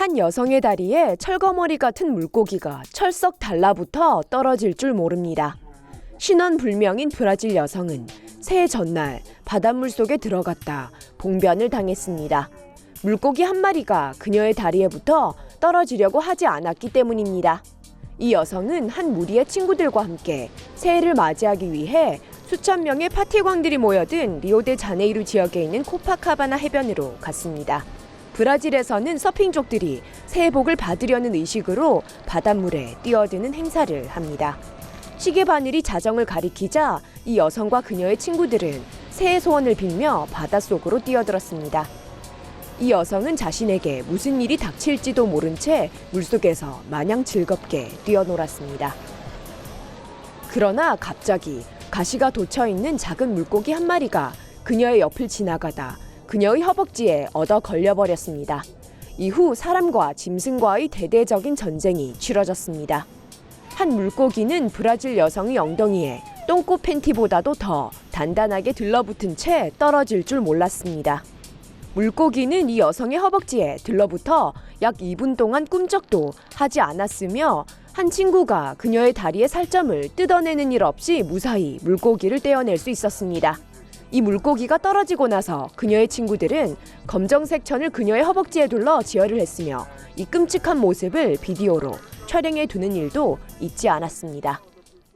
한 여성의 다리에 철거머리 같은 물고기가 철썩 달라붙어 떨어질 줄 모릅니다. 신원 불명인 브라질 여성은 새해 전날 바닷물 속에 들어갔다 봉변을 당했습니다. 물고기 한 마리가 그녀의 다리에 붙어 떨어지려고 하지 않았기 때문입니다. 이 여성은 한 무리의 친구들과 함께 새해를 맞이하기 위해 수천 명의 파티광들이 모여든 리오데자네이루 지역에 있는 코파카바나 해변으로 갔습니다. 브라질에서는 서핑족들이 새해 복을 받으려는 의식으로 바닷물에 뛰어드는 행사를 합니다. 시계 바늘이 자정을 가리키자 이 여성과 그녀의 친구들은 새해 소원을 빌며 바닷속으로 뛰어들었습니다. 이 여성은 자신에게 무슨 일이 닥칠지도 모른 채 물속에서 마냥 즐겁게 뛰어놀았습니다. 그러나 갑자기 가시가 돋쳐 있는 작은 물고기 한 마리가 그녀의 옆을 지나가다 그녀의 허벅지에 얻어 걸려버렸습니다. 이후 사람과 짐승과의 대대적인 전쟁이 치러졌습니다. 한 물고기는 브라질 여성의 엉덩이에 똥꼬 팬티보다도 더 단단하게 들러붙은 채 떨어질 줄 몰랐습니다. 물고기는 이 여성의 허벅지에 들러붙어 약 2분 동안 꿈쩍도 하지 않았으며 한 친구가 그녀의 다리의 살점을 뜯어내는 일 없이 무사히 물고기를 떼어낼 수 있었습니다. 이 물고기가 떨어지고 나서 그녀의 친구들은 검정색 천을 그녀의 허벅지에 둘러 지혈을 했으며 이 끔찍한 모습을 비디오로 촬영해 두는 일도 잊지 않았습니다.